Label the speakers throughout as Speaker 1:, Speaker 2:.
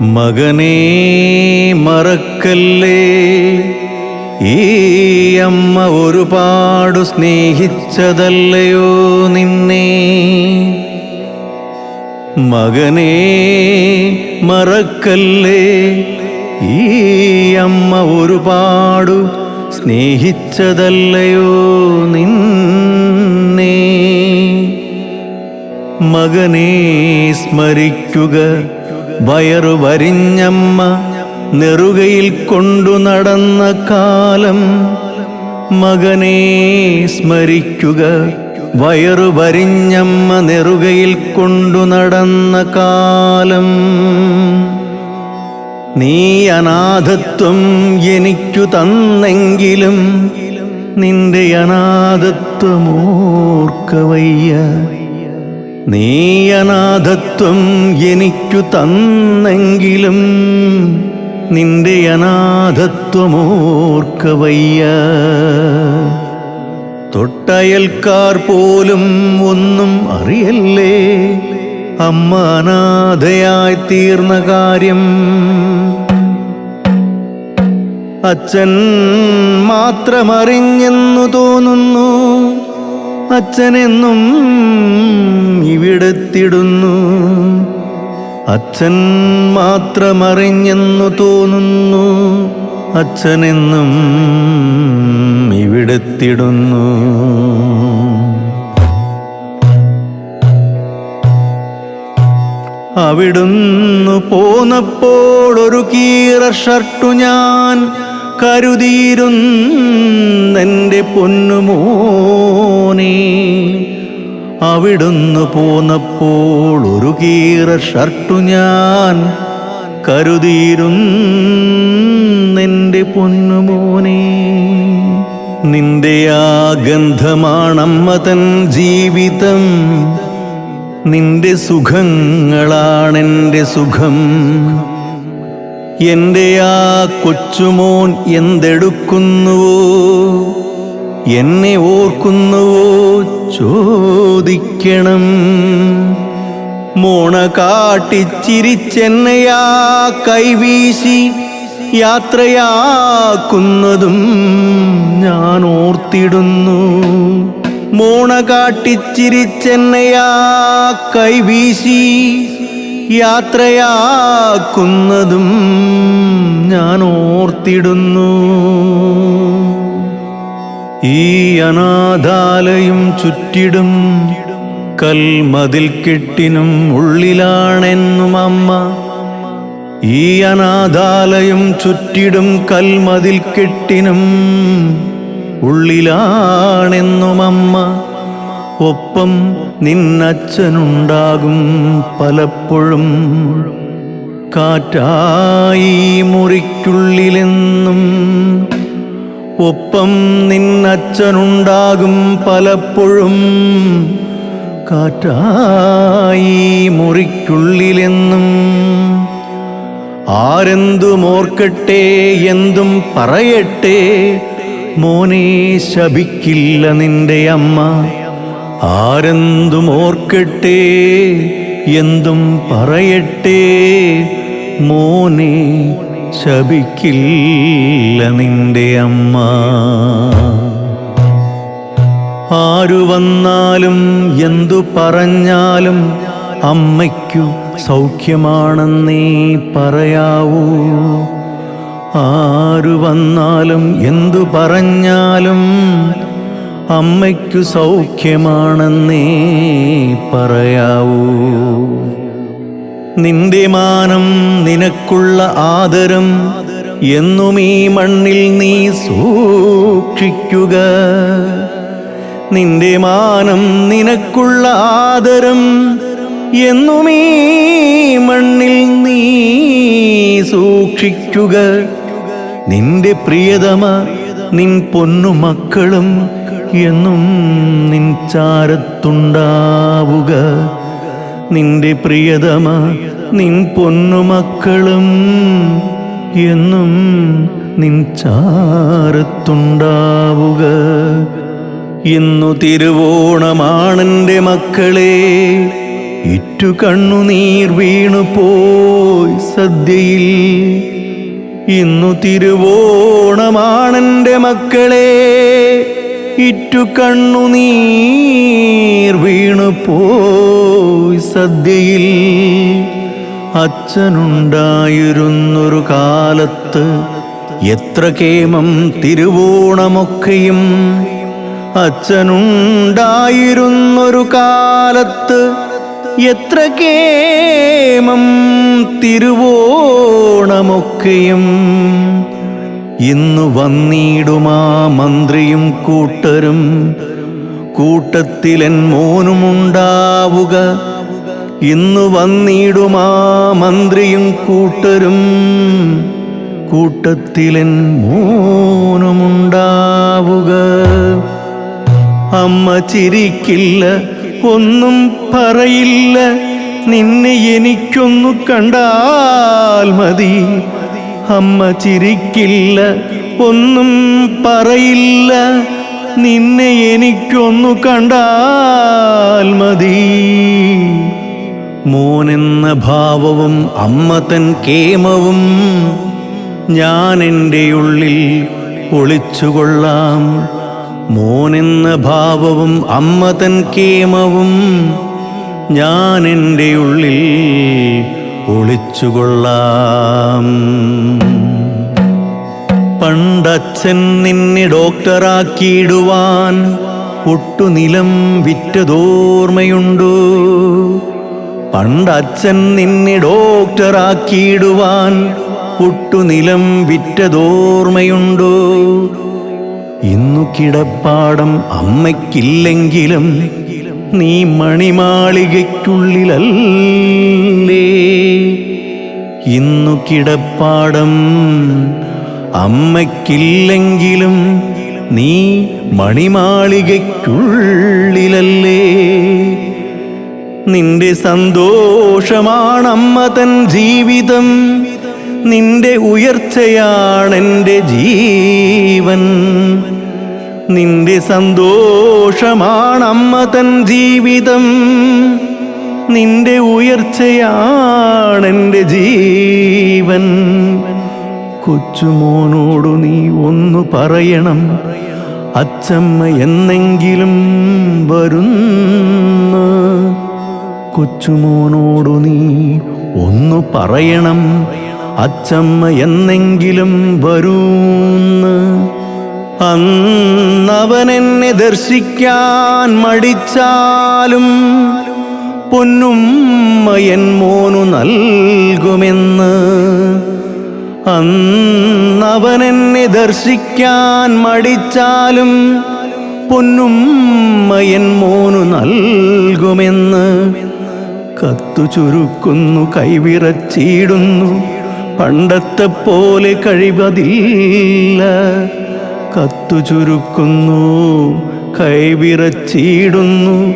Speaker 1: മകനേ മറക്കല്ലേ? ഈ അമ്മ ഒരുപാടു സ്നേഹിച്ചതല്ലയോ നിന്നെ? മകനേ മറക്കല്ലേ? ഈ അമ്മ ഒരുപാടു സ്നേഹിച്ചതല്ലയോ നിന്നേ? മകനേ സ്മരിക്കുക വയറു വരിഞ്ഞമ്മ നെറുകയിൽ കൊണ്ടു നടന്ന കാലം. മകനെ സ്മരിക്കുക. വയറു വരിഞ്ഞമ്മ നെറുകയിൽ കൊണ്ടു നടന്ന കാലം. നീ അനാഥത്വം എനിക്കു തന്നെങ്കിലും നിന്റെ അനാഥത്വമോർക്കവയ്യ നീ അനാഥത്വം എനിക്കു തന്നെങ്കിലും നിന്റെ അനാഥത്വമോർക്കവയ്യ. തൊട്ടയൽക്കാർ പോലും ഒന്നും അറിയല്ലേ? അമ്മ അനാഥയായി തീർന്ന കാര്യം. അച്ഛൻ മാത്രമറിഞ്ഞെന്നു തോന്നുന്നു. അച്ഛനെന്നും ഇവിടെത്തിടുന്നു. അച്ഛൻ മാത്രമറിഞ്ഞെന്നു തോന്നുന്നു. അച്ഛനെന്നും ഇവിടെത്തിടുന്നു. അവിടുന്ന് പോന്നപ്പോൾ ഒരു കീറ ഷർട്ടു ഞാൻ കരുതിയിരുന്നെന്റെ പൊന്നുമോനെ. അവിടുന്ന് പോന്നപ്പോൾ ഒരു കീറ ഷർട്ടു ഞാൻ കരുതിയിരുന്നെന്റെ പൊന്നുമോനെ. നിന്റെ ആ ഗന്ധമാണമ്മ തൻ ജീവിതം. നിന്റെ സുഖങ്ങളാണെന്റെ സുഖം. എന്റെ ആ കൊച്ചുമോൻ എന്തെടുക്കുന്നുവോ? എന്നെ ഓർക്കുന്നുവോ? ചോദിക്കണം. മോണ കാട്ടിച്ചിരിച്ചെന്നയാ കൈവീശി യാത്രയാക്കുന്നതും ഞാൻ ഓർത്തിടുന്നു. മോണ കാട്ടിച്ചിരിച്ചെന്നയാ കൈവീശി യാത്രയാക്കുന്നതും ഞാൻ ഓർത്തിടുന്നു ഈ അനാഥാലയും ചുറ്റിടും കൽമതിൽ കെട്ടിനും ഉള്ളിലാണെന്നും അമ്മ. ഈ അനാഥാലയം ചുറ്റിടും കൽമതിൽ കെട്ടിനും ഉള്ളിലാണെന്നും അമ്മ. ഒപ്പം നിന്നച്ഛനുണ്ടാകും പലപ്പോഴും. കാറ്റായി മുറിക്കുള്ളിലെന്നും ഒപ്പം നിന്നച്ഛനുണ്ടാകും പലപ്പോഴും. കാറ്റായി മുറിക്കുള്ളിലെന്നും ആരെന്തു മോർക്കട്ടെ എന്തും പറയട്ടെ. മോനെ ശപിക്കില്ല നിന്റെ അമ്മ. ആരെന്തും ഓർക്കട്ടെ എന്തും പറയട്ടെ മോനെ ശപിക്കില്ല നിന്റെ അമ്മ. ആരു വന്നാലും എന്തു പറഞ്ഞാലും അമ്മയ്ക്കു സൗഖ്യമാണെന്നേ പറയാവൂ. ആരു വന്നാലും എന്തു പറഞ്ഞാലും അമ്മയ്ക്കു സൗഖ്യമാണെന്നേ പറയാവൂ. നിന്റെ മാനം നിനക്കുള്ള ആദരം എന്നും ഈ മണ്ണിൽ നീ സൂക്ഷിക്കുക. നിന്റെ മാനം നിനക്കുള്ള ആദരം എന്നും ഈ മണ്ണിൽ നീ സൂക്ഷിക്കുക. നിന്റെ പ്രിയതമ നിൻ പൊന്നു മക്കളും എന്നും നിൻ ചാരത്തുണ്ടാവുക. നിന്റെ പ്രിയതമ നിൻ പൊന്നുമക്കളും എന്നും നിൻ ചാരത്തുണ്ടാവുക. ഇന്നു തിരുവോണമാണെന്റെ മക്കളെ ഇറ്റു കണ്ണുനീർ വീണു പോയി സദ്യയിൽ. ഇന്നു തിരുവോണമാണെന്റെ മക്കളെ ഇറ്റു കണ്ണുനീർ വീണു പോയി സദ്യയിൽ. അച്ഛനുണ്ടായിരുന്നൊരു കാലത്ത് എത്ര കേമം തിരുവോണമൊക്കെയും. അച്ഛനുണ്ടായിരുന്നൊരു കാലത്ത് എത്ര കേമം തിരുവോണമൊക്കെയും. ഇന്നു വന്നിടുമാ മന്ത്രിയും കൂട്ടരും. കൂട്ടത്തിലെൻ മോനുമുണ്ടാവുക ഇന്നു വന്നിടുമാ മന്ത്രിയും കൂട്ടരും. കൂട്ടത്തിലെൻ മോനുമുണ്ടാവുക അമ്മ ചിരിക്കില്ല ഒന്നും പറയില്ല. നിന്നെ എനിക്കൊന്നു കണ്ടാൽ മതി. അമ്മ ചിരിക്കില്ല ഒന്നും പറയില്ല. നിന്നെ എനിക്കൊന്നു കണ്ടാൽ മതി. മോനെന്ന ഭാവവും അമ്മ തൻ കേമവും ഞാൻ എന്റെ ഉള്ളിൽ ഒളിച്ചുകൊള്ളാം. മോനെന്ന ഭാവവും അമ്മ തൻ കേമവും ഞാൻ എന്റെ ഉള്ളിൽ ഒളിച്ചുകൊള്ളാം. പണ്ടച്ഛൻ നിന്നെ ഡോക്ടറാക്കിയിടുവാൻ ഒട്ടുനിലം വിറ്റതോർമ്മയുണ്ടോ. പണ്ടച്ഛൻ നിന്നെ ഡോക്ടറാക്കിയിടുവാൻ ഒട്ടുനിലം വിറ്റതോർമ്മയുണ്ടോ. ഇന്നു കിടപ്പാടം അമ്മയ്ക്കില്ലെങ്കിലും നീ മണിമാളികയ്ക്കുള്ളിലല്ലേ? ഇന്നു കിടപ്പാടം അമ്മയ്ക്കില്ലെങ്കിലും നീ മണിമാളികയ്ക്കുള്ളിലല്ലേ? നിന്റെ സന്തോഷമാണമ്മ തൻ ജീവിതം. നിന്റെ ഉയർച്ചയാണെന്റെ ജീവൻ. നിന്റെ സന്തോഷമാണമ്മ തൻ ജീവിതം. നിന്റെ ഉയർച്ചയാണെന്റെ ജീവൻ. കൊച്ചുമോനോടു നീ ഒന്നു പറയണം. അച്ചമ്മ എന്നെങ്കിലും വരുന്നു. കൊച്ചുമോനോടു നീ ഒന്നു പറയണം. അച്ചമ്മ എന്നെങ്കിലും വരൂന്ന്. അന്നവൻ എന്നെ ദർശിക്കാൻ മടിച്ചാലും പൊന്നും മയൻ മോനു നൽകുമെന്ന്. അന്നവൻ എന്നെ ദർശിക്കാൻ മടിച്ചാലും പൊന്നും മയൻ മോനു നൽകുമെന്ന്. കത്തു ചുരുക്കുന്നു കൈവിറച്ചിടുന്നു പണ്ടത്തെ പോലെ കഴിവതില്ല. കത്തു ചുരുക്കുന്നു കൈവിറച്ചിടുന്നു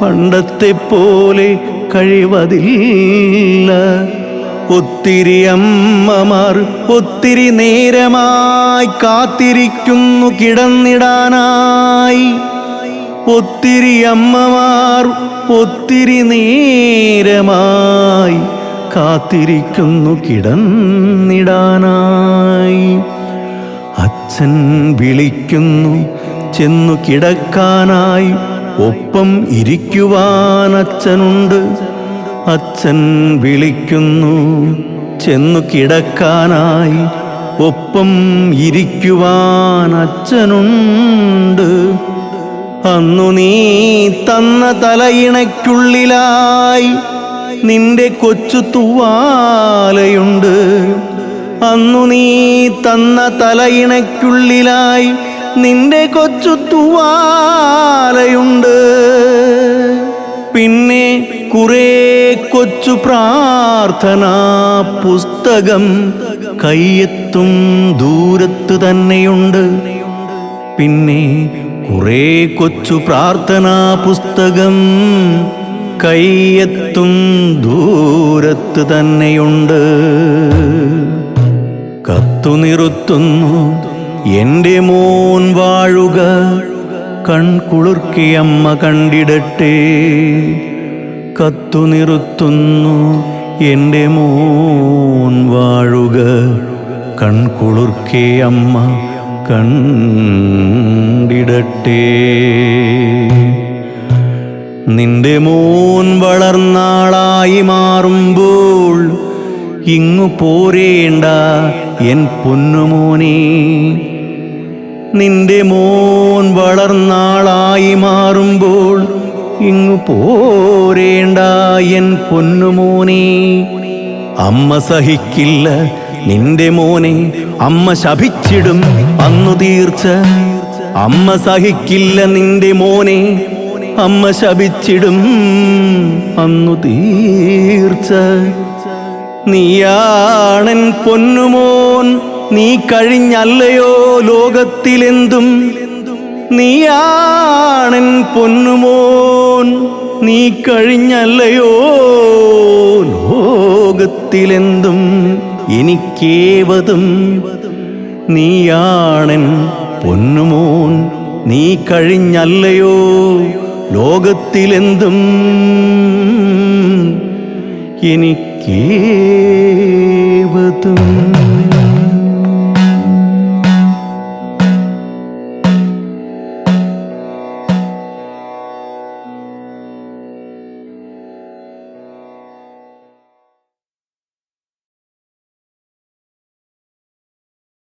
Speaker 1: പണ്ടത്തെ പോലെ കഴിവതില്ല. ഒത്തിരി അമ്മമാർ ഒത്തിരി നേരമായി കാത്തിരിക്കുന്നു കിടന്നിടാനായി. ഒത്തിരി അമ്മമാർ ഒത്തിരി നേരമായി കാത്തിരിക്കുന്നു കിടന്നിടാനായി. അച്ഛൻ വിളിക്കുന്നു ചെന്നു കിടക്കാനായി ഒപ്പം ഇരിക്കുവാൻ അച്ഛനുണ്ട്. അച്ഛൻ വിളിക്കുന്നു ചെന്നു കിടക്കാനായി ഒപ്പം ഇരിക്കുവാൻ അച്ഛനുണ്ട്. അന്നു നീ തന്ന തലയിണയ്ക്കുള്ളിലായി നിന്റെ കൊച്ചു തൂവാലയുണ്ട്. അന്നു നീ തന്ന തലയിണയ്ക്കുള്ളിലായി നിന്റെ കൊച്ചു തൂവാലയുണ്ട്. പിന്നെ കുറേ കൊച്ചു പ്രാർത്ഥന പുസ്തകം കയ്യെത്തും ദൂരത്ത് തന്നെയുണ്ട്. പിന്നെ കുറേ കൊച്ചു പ്രാർത്ഥനാ പുസ്തകം കയ്യെത്തും ദൂരത്ത് തന്നെയുണ്ട്. കത്തു നിറുത്തുന്നു. എന്റെ മോൻ വാഴുക കൺകുളിർക്കിയമ്മ കണ്ടിടട്ടെ. കത്തു നിറുത്തുന്നു എന്റെ മോൻ വാഴുക കൺകുളിർക്കിയമ്മ കണ്ടിടട്ടെ. നിന്റെ മോൻ വളർന്നാളായി മാറുമ്പോൾ ഇങ്ങു പോരേണ്ട എൻ പൊന്നുമോനെ നിന്റെ മോൻ വളർന്നാളായി മാറുമ്പോൾ ഇങ്ങു പോരേണ്ട എൻ പൊന്നുമോനെ. അമ്മ സഹിക്കില്ല നിന്റെ മോനെ അമ്മ ശപിച്ചിടും അന്നു തീർച്ച. അമ്മ സഹിക്കില്ല നിന്റെ മോനെ അമ്മ ശപിച്ചിടും അന്നു തീർച്ച. നീയാണൻ പൊന്നുമോൻ. നീ കഴിഞ്ഞല്ലയോ ലോകത്തിലെന്തും. നീയാണൻ പൊന്നുമോൻ. നീ കഴിഞ്ഞല്ലയോ ലോകത്തിലെന്തും. എനിക്കേവതും. നീയാണൻ പൊന്നുമോൻ. നീ കഴിഞ്ഞല്ലയോ ലോകത്തിലെന്തും. എനിക്കേവതും